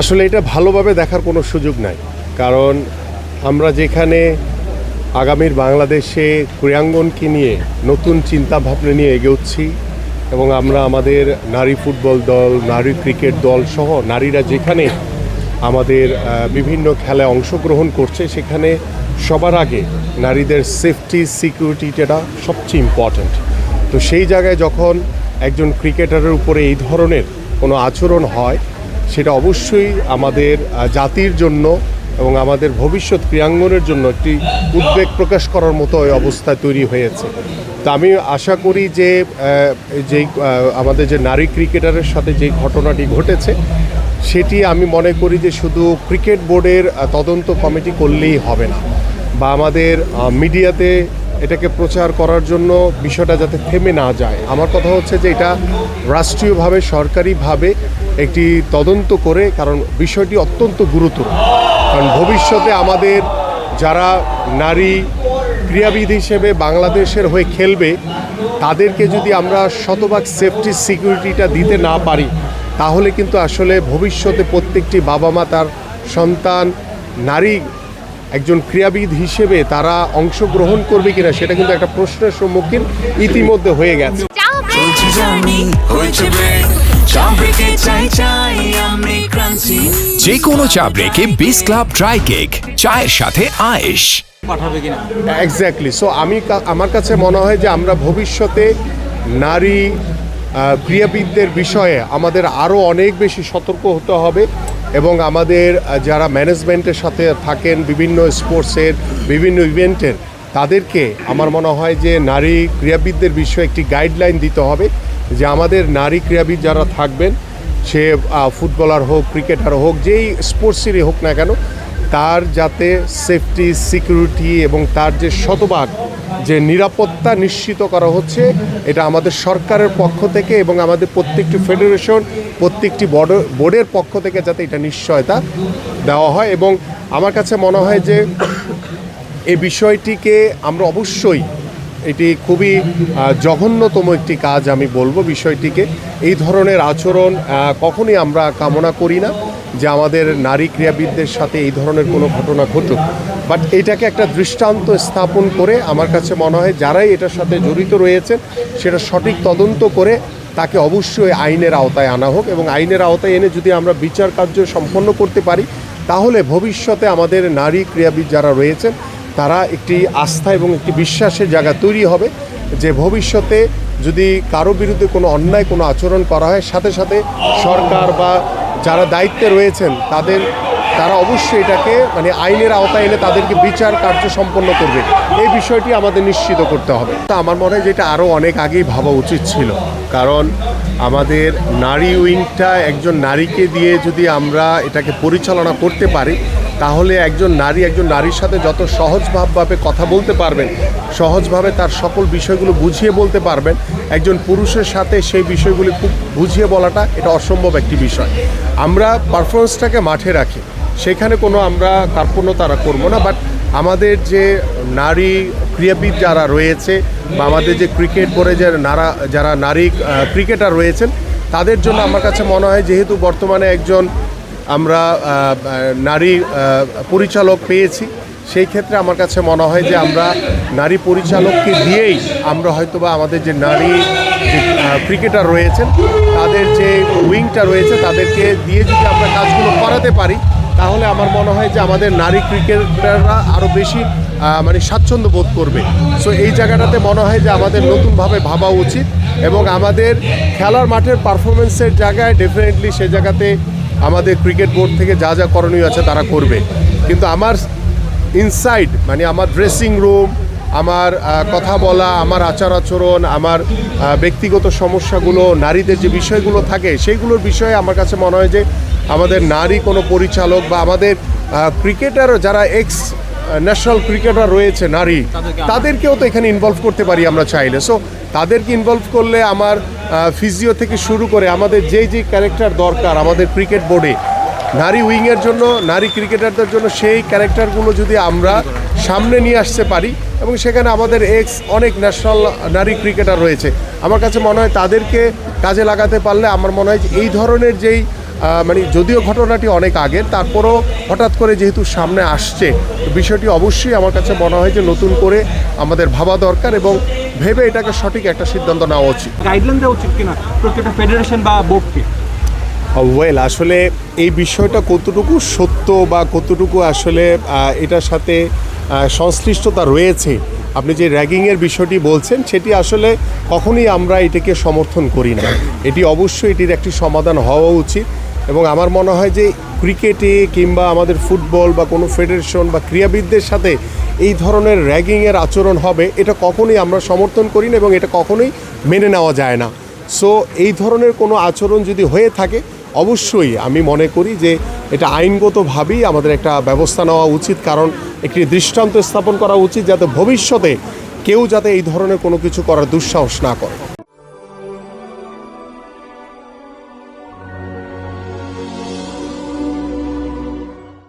আসলে এটা ভালোভাবে দেখার কোনো সুযোগ নাই। কারণ আমরা যেখানে আগামীর বাংলাদেশে ক্রীড়াঙ্গনকে নিয়ে নতুন চিন্তা ভাবনা নিয়ে এগোচ্ছি এবং আমরা আমাদের নারী ফুটবল দল, নারী ক্রিকেট দল সহ নারীরা যেখানে আমাদের বিভিন্ন খেলায় অংশগ্রহণ করছে, সেখানে সবার আগে নারীদের সেফটি সিকিউরিটিটা সবচেয়ে ইম্পর্ট্যান্ট তো সেই জায়গায় যখন একজন ক্রিকেটারের উপরে এই ধরনের কোনো আচরণ হয় সেটা অবশ্যই আমাদের জাতির জন্য এবং আমাদের ভবিষ্যৎ ক্রীড়াঙ্গনের জন্য একটি উদ্বেগ প্রকাশ করার মতো ওই অবস্থা তৈরি হয়েছে। তো আমি আশা করি যে যেই আমাদের যে নারী ক্রিকেটারের সাথে যে ঘটনাটি ঘটেছে, সেটি আমি মনে করি যে শুধু ক্রিকেট বোর্ডের তদন্ত কমিটি করলেই হবে না। বা আমাদের মিডিয়াতে এটাকে প্রচার করার জন্য বিষয়টা যাতে থেমে না যায়। আমার কথা হচ্ছে যে এটা রাষ্ট্রীয়ভাবে, সরকারিভাবে একটি তদন্ত করে, কারণ বিষয়টি অত্যন্ত গুরুতর। কারণ ভবিষ্যতে আমাদের যারা নারী ক্রীড়াবিদ হিসেবে বাংলাদেশের হয়ে খেলবে, তাদেরকে যদি আমরা শতভাগ সেফটি সিকিউরিটিটা দিতে না পারি, তাহলে কিন্তু আসলে ভবিষ্যতে প্রত্যেকটি বাবা মা তার সন্তান, নারী, একজন ক্রীড়াবিদ হিসেবে তারা অংশগ্রহণ করবে কিনা, সেটা কিন্তু একটা প্রশ্নের সম্মুখীন ইতিমধ্যে হয়ে গেছে। চাই চাই আমি যে কোনো চা ব্রেকে বিস ক্লাব ড্রাই কেক চায়ের সাথে আয়েশ। পাঠাবে কিনা? এক্স্যাক্টলি সো আমি আমার কাছে মনে হয় যে আমরা ভবিষ্যতে নারী আহ, ক্রীড়াবিদদের বিষয়ে আমাদের আরও অনেক বেশি সতর্ক হতে হবে এবং আমাদের যারা ম্যানেজমেন্টের সাথে থাকেন বিভিন্ন স্পোর্টসের বিভিন্ন ইভেন্টের তাদেরকে আমার মনে হয় যে নারী ক্রীড়াবিদদের বিষয়ে একটি গাইডলাইন দিতে হবে। যে আমাদের নারী ক্রীড়াবিদ যারা থাকবেন, সে ফুটবলার হোক, ক্রিকেটার হোক, যেই স্পোর্টসেরই হোক না কেন, তার যাতে সেফটি, সিকিউরিটি এবং তার যে শতভাগ, যে নিরাপত্তা নিশ্চিত করা হচ্ছে, এটা আমাদের সরকারের পক্ষ থেকে এবং আমাদের প্রত্যেকটি ফেডারেশন, প্রত্যেকটি বোর্ডের পক্ষ থেকে যাতে এটা নিশ্চয়তা দেওয়া হয় এবং আমার কাছে মনে হয় যে এই বিষয়টিকে আমরা অবশ্যই এটি খুবই জঘন্যতম একটি কাজ আমি বলব বিষয়টিকে। এই ধরনের আচরণ কখনই আমরা কামনা করি না যে আমাদের নারী ক্রীড়াবিদদের সাথে এই ধরনের কোনো ঘটনা ঘটুক। বাট এটাকে একটা দৃষ্টান্ত স্থাপন করে আমার কাছে মনে হয় যারাই এটার সাথে জড়িত রয়েছেন, সেটা সঠিক তদন্ত করে তাকে অবশ্যই আইনের আওতায় আনা হোক এবং আইনের আওতায় এনে যদি আমরা বিচার কার্য সম্পন্ন করতে পারি, তাহলে ভবিষ্যতে আমাদের নারী ক্রীড়াবিদ যারা রয়েছেন তারা একটি আস্থা এবং একটি বিশ্বাসের জায়গা তৈরি হবে যে ভবিষ্যতে যদি কারও বিরুদ্ধে কোনো অন্যায়, কোনো আচরণ করা হয়, সাথে সাথে সরকার বা যারা দায়িত্বে রয়েছেন তাদের, তারা অবশ্যই এটাকে মানে আইনের আওতায় এনে তাদেরকে বিচার কার্য সম্পন্ন করবে। এই বিষয়টি আমাদের নিশ্চিত করতে হবে। তা আমার মনে হয় যেটা আরও অনেক আগেই ভাবা উচিত ছিল। কারণ আমাদের নারী উইংটা একজন নারীকে দিয়ে যদি আমরা এটাকে পরিচালনা করতে পারি তাহলে একজন নারী, একজন নারীর সাথে যত সহজভাবে কথা বলতে পারবেন সহজভাবে তার সকল বিষয়গুলো বুঝিয়ে বলতে পারবেন, একজন পুরুষের সাথে সেই বিষয়গুলি খুব বুঝিয়ে বলাটা এটা অসম্ভব একটি বিষয়। আমরা পারফরমেন্সটাকে মাঠে রাখি। সেখানে কোনো আমরা কার্পণ্যতারা করব না বাট আমাদের যে নারী ক্রীড়াবিদ যারা রয়েছে বা আমাদের যে ক্রিকেট বোর্ডে যে নারা, যারা নারী ক্রিকেটার রয়েছেন, তাদের জন্য আমার কাছে মনে হয় যেহেতু বর্তমানে একজন আমরা নারী পরিচালক পেয়েছি। সেই ক্ষেত্রে আমার কাছে মনে হয় যে আমরা নারী পরিচালককে দিয়েই আমরা হয়তোবা আমাদের যে নারী ক্রিকেটার রয়েছেন, তাদের যে উইংটা রয়েছে, তাদেরকে দিয়ে যদি আমরা কাজগুলো করাতে পারি, তাহলে আমার মনে হয় যে আমাদের নারী ক্রিকেটাররা আরও বেশি মানে স্বাচ্ছন্দ্য বোধ করবে। সো এই জায়গাটাতে মনে হয় যে আমাদের নতুনভাবে ভাবা উচিত এবং আমাদের খেলার মাঠের পারফরমেন্সের জায়গায় ডেফিনেটলি সে জায়গাতে আমাদের ক্রিকেট বোর্ড থেকে যা যা করণীয় আছে তারা করবে। কিন্তু আমার ইনসাইড মানে আমার ড্রেসিং রুম আমার কথা বলা আমার আচার আচরণ আমার ব্যক্তিগত সমস্যাগুলো নারীদের যে বিষয়গুলো থাকে সেইগুলোর বিষয়ে আমার কাছে মনে হয় যে আমাদের নারী কোনো পরিচালক বা আমাদের ক্রিকেটার যারা এক্স ন্যাশনাল ক্রিকেটার রয়েছে নারী তাদেরকেও তো এখানে ইনভলভ করতে পারি আমরা চাইলে। সো তাদেরকে ইনভলভ করলে আমার ফিজিও থেকে শুরু করে আমাদের যেই যেই ক্যারেক্টার দরকার আমাদের ক্রিকেট বোর্ডে, নারী উইংয়ের জন্য, নারী ক্রিকেটারদের জন্য সেই ক্যারেক্টারগুলো যদি আমরা সামনে নিয়ে আসতে পারি, এবং সেখানে আমাদের এক্স অনেক ন্যাশনাল নারী ক্রিকেটার রয়েছে। আমার কাছে মনে হয় তাদেরকে কাজে লাগাতে পারলে আমার মনে হয় এই ধরনের যেই মানে যদিও ঘটনাটি অনেক আগের তারপরও হঠাৎ করে যেহেতু সামনে আসছে বিষয়টি অবশ্যই আমার কাছে মনে হয় যে নতুন করে আমাদের ভাবা দরকার এবং ভেবে এটাকে সঠিক একটা সিদ্ধান্ত নেওয়া উচিত। গাইডলাইন দেওয়া উচিত কিনা? প্রত্যেকটা ফেডারেশন বা বোর্ডকে ওয়েল আসলে এই বিষয়টা কতটুকু সত্য বা কতটুকু আসলে এটার সাথে সংশ্লিষ্টতা রয়েছে আপনি যে র্যাগিংয়ের বিষয়টি বলছেন সেটি আসলে কখনোই আমরা এটাকে সমর্থন করি না। এটি অবশ্যই এটির একটি সমাধান হওয়া উচিত। এবং আমার মনে হয় যে ক্রিকেটে কিংবা আমাদের ফুটবল বা কোনো ফেডারেশন বা ক্রীড়াবিদদের সাথে এই ধরনের র্যাগিংয়ের আচরণ হবে, এটা কখনোই আমরা সমর্থন করি না এবং এটা কখনোই মেনে নেওয়া যায় না। সো এই ধরনের কোনো আচরণ যদি হয়ে থাকে, অবশ্যই আমি মনে করি যে এটা আইনগতভাবেই আমাদের একটা ব্যবস্থা নেওয়া উচিত, কারণ একটি দৃষ্টান্ত স্থাপন করা উচিত যাতে ভবিষ্যতে কেউ যাতে এই ধরনের কোনো কিছু করার দুঃসাহস না করে।